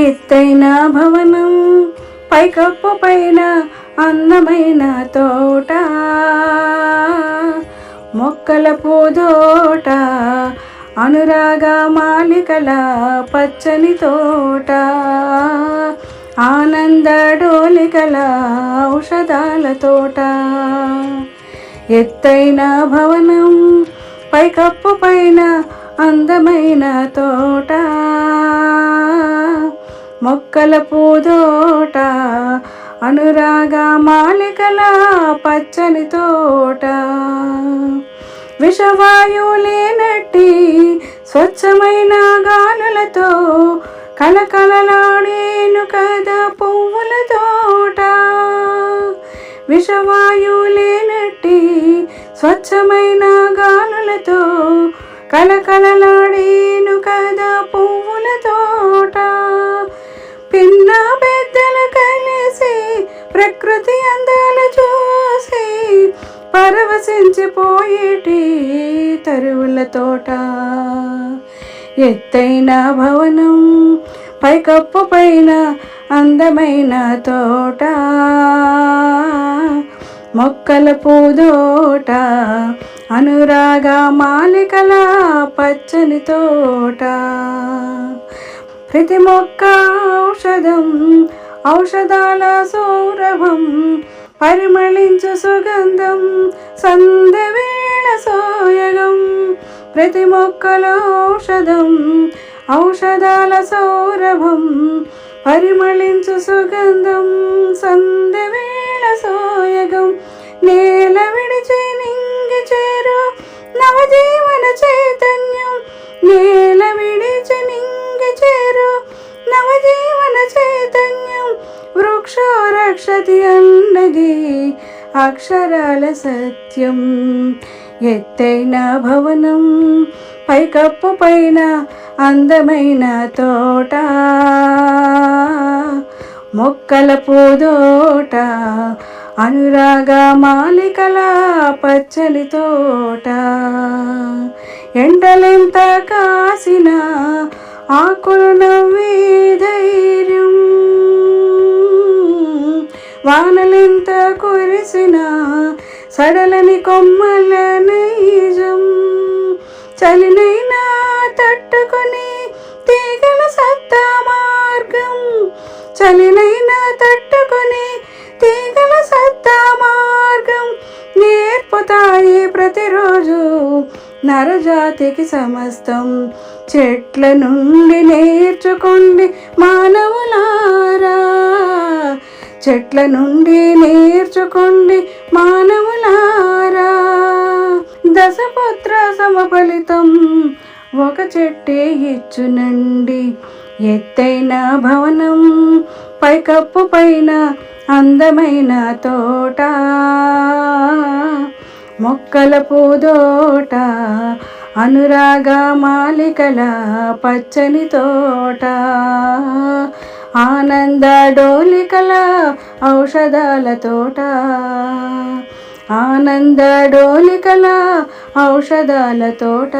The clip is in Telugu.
ఎత్తైన భవనం పైకప్పు పైన అందమైన తోట మొక్కల పూదోట అనురాగ మాలికల పచ్చని తోట ఆనంద డోలికల ఔషధాల తోట. ఎత్తైన భవనం పైకప్పు పైన అందమైన తోట మొక్కల పూదోట అనురాగ మాలికల పచ్చని తోట. విషవాయు లేనట్టి స్వచ్ఛమైన గాలులతో కలకలలాడేను కదా పువ్వుల తోట. విషవాయు లేనట్టి స్వచ్ఛమైన గాలులతో కలకలలాడేను కదా పువ్వుల ప్రకృతి అందాలు చూసి పరవశించిపోయేటి తరువుల తోట. ఎత్తైన భవనం పైకప్పు పైన అందమైన తోట. మొక్కల పూదోట అనురాగ మాలికల పచ్చని తోట. ప్రతి మొక్క ఔషధం ఔషధాల సౌరభం పరిమళించు సుగంధం సందవేళ సోయగం. ప్రతి మొక్కల ఔషధం ఔషధాల సౌరభం పరిమళించు సుగంధం సందవేళ సోయగం. నేల విడిచి నింగ రక్షతి అన్నది అక్షరాల సత్యం. ఎత్తైన భవనం పైకప్పు పైన అందమైన తోట. మొక్కల పూదోట అనురాగ మాలికల పచ్చని తోట. ఎండలెంత కాసిన ఆకులు నవ్వే వానలెంత కురిసిన సడలని కొమ్మల నైజం. చలినైనా తట్టుకొని తీగల సత్తా మార్గం. చలినైనా తట్టుకుని తీగల సత్తా మార్గం. నేర్పుతాయి ప్రతిరోజు నరజాతికి సమస్తం. చెట్ల నుండి నేర్చుకోండి మానవ చెట్ల నుండి నేర్చుకోండి మానవులారా. దశపుత్ర సమఫలితం ఒక చెట్టే ఇచ్చునండి. ఎత్తైన భవనం పైకప్పు పైన అందమైన తోట మొక్కల పూదోట అనురాగ మాలికల పచ్చని తోట ఆనంద డోలికల ఔషధాల తోట ఆనంద డోలికల ఔషధాల తోట.